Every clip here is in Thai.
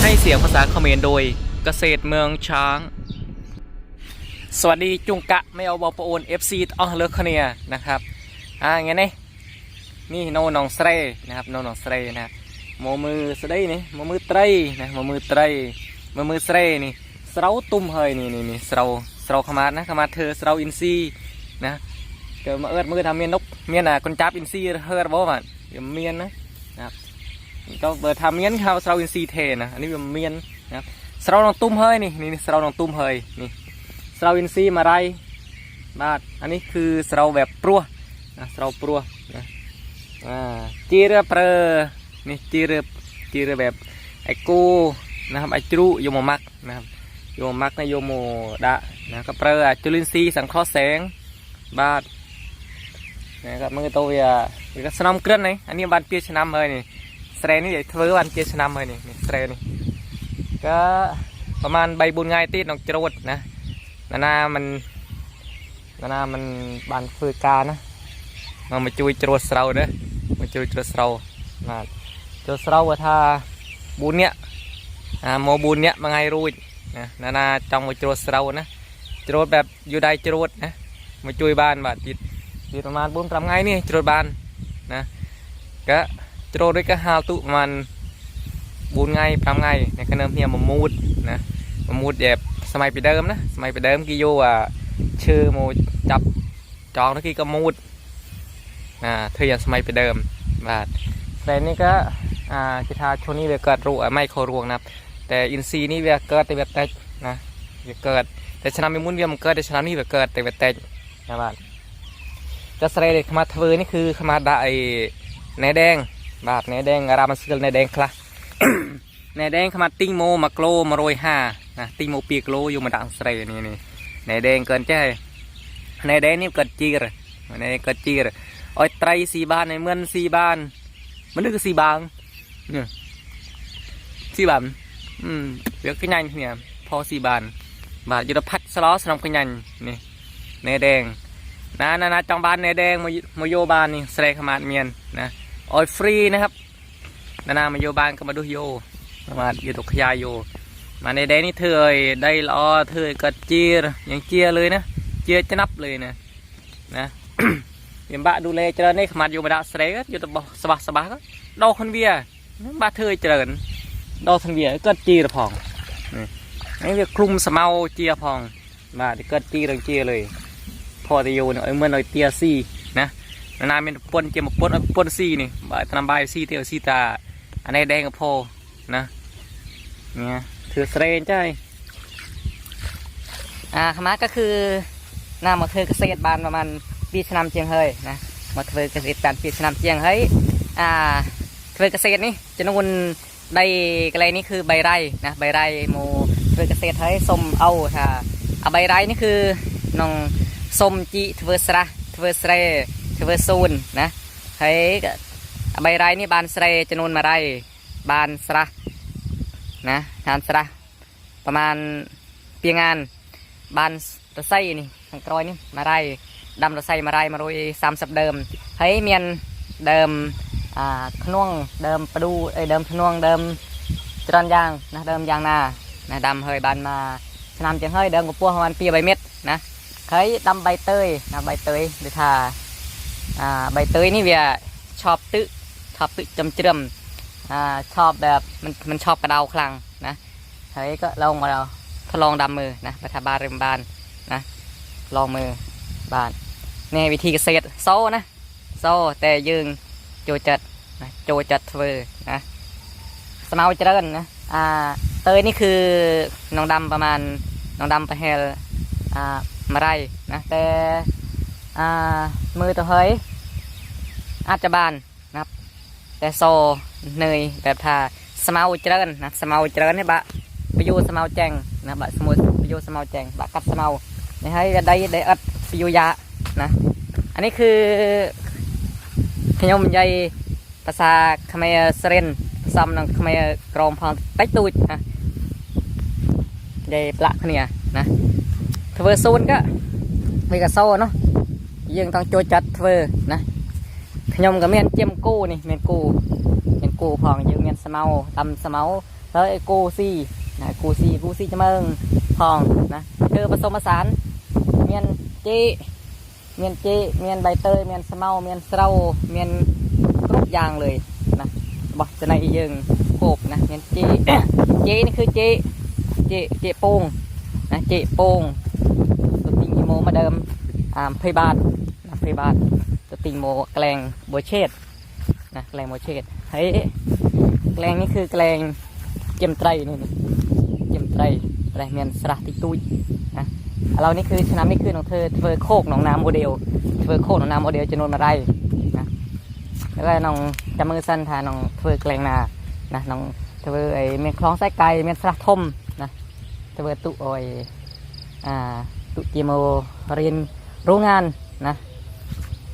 ให้เสียงภาษาเขมรโดยเกษตรเมืองช้าง สวัสดีจุงกะไม่เอาบอปโอน FC อ๋อเลิกเนียนะครับอ่าไงนี่นี่โนนองเสรนะครับโนนองเสรนะมมือสไดนี่มมือไตรนะมมือไตรมมือเสรนี่เสาตุ้มเฮยนี่นี่นี่เสาเสาขมาดนะขมาดเธอเสาอินซีนะเกิดมาเอิดมือทำเมียนนกเมียนอะคนจับอินซีเฮิร์ดบ่มันเดี๋ยวเมียนนะนะครับ ก็เปิดทำเมียนเขาเสราอินซีเทนะอันนี้เป็นเมียนนะครับเราลองตุ้มเฮยนี่นี่เสราลองตุ้มเฮยนี่เสราอินซีมาไรบาดอันนี้คือเสราแบบปลัวนะเสราปลัวนะอ่าจีเรือเปรอนี่จีเรือจีเรือแบบไอ้กูนะครับไอ้จรุโยมมักนะครับโยมมักนะโยมโมดะนะครับเปรอจุลินทรีย์สังเคราะห์แสงบาดนะครับมือตัวอะนี่ก็สนามเกลือนนี่อันนี้บานเปียชนำเลยนี่ แสรนี่ใหญ่เทวันเกชนำเลยนี่สเตรนี่ก็ประมาณใบบุญไงตีดนองจรวดนะนานามันนานามันบานฟืกานะมามาจุยจรวดเสาเด้อมาจุยจรวดเสามาจรวดเสาว่าถ้าบุญเนี่ยโมบุญเนี่ยมัาไงรู้นะนานาจังมาจรวดเสานะจรวดแบบอยู่ใดจรวดนะมาจุยบานบาดจิตจิตประมาณบุญทำไงนี่จรวดบานนะก็ โจรก็ฮาตุมันบูนไงพรมไงในขนมเฮียมมูดนะมมูดแบบสมัยไปเดิมนะสมัยไปเดิมกิโยะชื่อโมจับจองนักกีก็มูดอ่าเธออย่างสมัยไปเดิมบาทแต่นี่ก็อ่าจิทาชนนี้เวเกิดรูไม่โครวงนะแต่อินซีนี่เวเกิดแต่เวเตจนะเวเกิดแต่ชนะมีมุ่นเวียมเกิดแต่ชนะนี่เวเกิดแต่เวเตจนะบาทจะสไเด์ขมาทเวนี่คือขมาดาไอในแดง បាទណែដេងរ៉ាមស្គលណែដេងខ្លះណែដេងខ្មាត់ទីងម៉ូ1គីឡូ150ណាទីងម៉ូ2គីឡូយកមកដាក់ស្រីនេះនេះណែដេងកើចេះហើយណែដេងនេះកើតជីរណែកើតជីរអុយត្រីស៊ីបានហើយមិនស៊ីបានមនុស្សគឺស៊ីបានស៊ីបានអឺវាកញ្ញាញគ្នាផស៊ីបានបាទយកទៅផាត់ស្លោស្នំកញ្ញាញនេះណែដេងណាណាណាចង់បានណែដេងមកមកយកបាននេះស្រែខ្មាត់មានណា ออยฟรีนะครับ นานามาโยบานก็มาดูโยมาอยู่ตกขยายโย มาในแดนี่เธอยได้ล้อเธอยกัดเจียอย่างเจียเลยนะ เจียจะนับเลยนะนะเดี๋ยบะดูเลเจริญนี่ขมัดอยู่มาดาสเรกอยู่ตบสบายสบาก็ดอกคนเบียบ้าเธอยเจริญดอกคนเบียกัดเจียพองนี่เรียกคลุมสมาเจียพอง มาเกิดเจียเรื่เจียเลย พอจะโยเนี่ยเมื่อหน่อยเตียซี นาเป็นปนเจียมปนปนซีนี่บายตนำบายซีเตียวซีตาอันนี้แดงก็พอนะเนี่ยถือเสรนใจอ่าคณาก็คือนามาเธอเกษตรบานประมาณปีชนามเจียงเฮยนะมาเธอเกษตรบานปีชนามเจียงเฮยอ่าเธอเกษตรนี่จะนวนใบอะไรนี่คือใบไรนะใบไรโมเธอเกษตรเฮยสมเอาค่ะอะใบไรนี่คือน้องสมจีเทเสระเธอเสเร ถไส้นี่ทางกรอยนี่มาไรดำรถไส้มาไรมาโรยสามสับเดิมเฮ้ยเมียนเดิมอ่าขนวงเดิมประดูเดิมขนวงเดิมจรอนยางนะเดิมยางนานะดำเฮ้ยบานมาชนำจังเฮ้ยเดิมกับพวกประมาณปีใบเม็ดนะเฮ้ยดำใบเตยนะใบเตยหรือทา อ่าใบเตยนี่เวียชอบตึชอบตึจำเจือมอ่าชอบแบบมันมันชอบกระเดาคลังนะเฮ้ยก็ลองมาเราทดลองดำมือนะปัทบาเริมบานนะลองมือบานนี่วิธีเกษตรโซ่นะโซ่แต่ยืงโจจัดนะโจจัดเวอร์นะสมาวิจริญนะอ่าเตยนี่คือน้องดำประมาณน้องดำประเฮลอ่ามาไรนะแต่ มือตัวเฮยอาจจะบานนะครับ แต่โซเนยแบบทาสมาวิจริญนะสมาวิจริญนี่บะประโยชน์สมาแจงนะบะสมุนประโยชน์สมาแจงบะกัดสมานะให้ได้ได้อัดประโยชน์ยานะ อันนี้คือขยมใหญ่ภาษาเขมรเสเรนซ้ำนังเขมรกรอมพังเต็กตูดนะใหญ่ปละเนี่ยนะทเวอร์โซนก็มีกระโซเนาะ ยังต้องโจจัดเทอร์นะขยมกับเมียนเจียมกู้นี่เมียนกู้เมียนกู้พองยังเมียนสมาตำสมาแล้วไอ้กูซี่นะกูซี่กูซี่จะเมืองทองนะคือผสมผสานเมียนเจเมียนเจเมียนใบเตยเมียนสะเมาเมียนเสราเมียนทุกอย่างเลยนะบอกจะในยึงโขบนะเมียนจเจนี่คือจเจเจโป่งนะเจโป่งตัวติงอีโมมาเดิม อ่าพยาบาลนะพยาบาลตัวติงโมแกลงโบเชตนะแกลงโบเชตเฮ้ยแกลงนี่คือแกลงเจยมไตรนี่เจยมไตรอะไรเมียนสระติตุยนะเรานี่คือชนะนี่คือของเธอเธอโคกหนองน้ำโมเดลเธอโคกหนองน้ำโมเดลจะนวนมาไรนะแล้วก็น้องจำมือสั้นทาน้องเธอแกลงนานะน้องเธอไอเมียนคลองไส้ไก่เมียนสระทมนะเธอตุโอยอ่าตุจีโมเรียน โรงงานนะ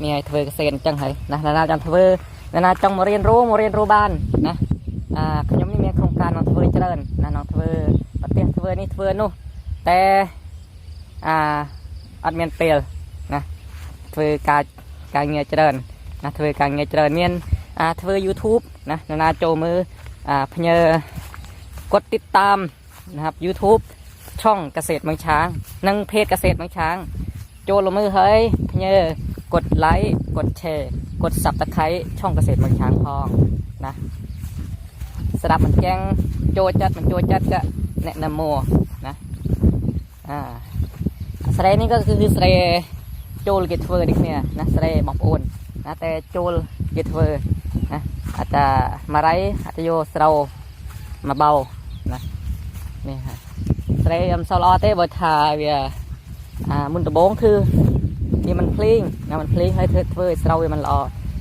มีไอเธอเกษตรจังไห้นะนานาจังเธอนานาจังมาเรียนรู้มาเรียนรู้บ้านนะอ่าขยมนี่มีโครงการน้องเธอเจริญนะน้องเธอปฏิเธอนี่เธอนู่แต่อ่าอัดเมียนเปลนะเธอการการเงียเจริญนะเธอการเงียเจริญเมียนอ่าเธอยูทูบนะนานาโจมืออ่าพเยอกดติดตามนะครับ YouTube ช่องเกษตรเมืองช้าง นั่งเพจเกษตรเมืองช้าง โจลงมือเฮ้ยพะเยอกดไลค์กดแชร์กดสับตะไคร้ช่องเกษตรเมืองช้างพองนะสลับมันแจ้งโจจัดมันโจจัดก็แนะนำโมนะอ่าสเรนี่ก็คือสเรโจลเกตเฟอร์ดิเนี่ยนะสเรบอกโอนนะแต่โจลเกตเฟอร์นะอาจจะมาไรอาจจะโยสเรามาเบานะนี่ฮะสไลด์สลอเต้บทาเวีย มุนตะโบงคือนี่มันพลิงนะมันพลิงให้เธอเธอสเรามันรอ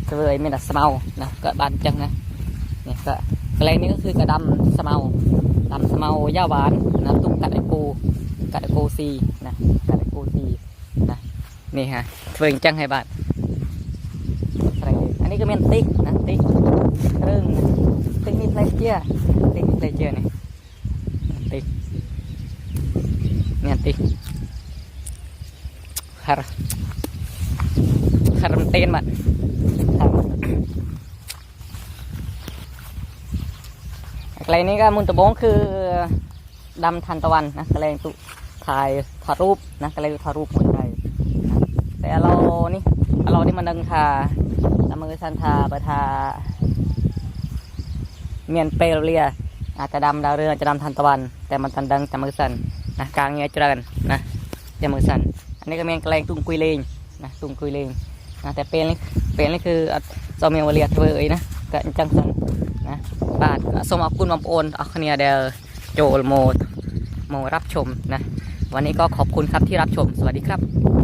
เธอไม่ดัดสมานะก็บานจังนะนี่ก็กระไรนี้ก็คือกระดำสมาดำสเมาย่าหวานนะตุ้มกัดไอปูกัดไอปูซีนะกัดไอปูซีนะนี่ฮะเฟิงจังให้บาทอะไรอันนี้ก็ เป็นติ๊กนะติ๊กเรื่องติ๊กมีเทียติ๊กเพลเจียนี่ติ๊กเนี่ยติ๊กฮาร์ฮาร์มเตนมันอะไรนี้ก็มุนตะบงคือดำทันตะวันนะกระเลงตุถ่ายถ่ายรูปนะกระเลงถ่ายรูปเหมือนไทยแต่เรานี่เรานี่มันดังทาตามมือสันทาประทาเมียนเปรเลียอาจจะดำดาวเรืองจะดำทันตะวัน แต่มันทันดังจามือสันนะกลางเงี้ยเจริญนะจามือสัน อันนี้ก็เมียนแกลงตุ้งกุยเลงนะตุ้งกุยเลงนะแต่เป็นนี่เป็นนี่คือเจ้าเมียวเลียเทเวอยนะก็จังสันนะบาทก็สมอบคุณมาโอนเอาคเนียเดลโจลโมโมรับชมนะวันนี้ก็ขอบคุณครับที่รับชมสวัสดีครับ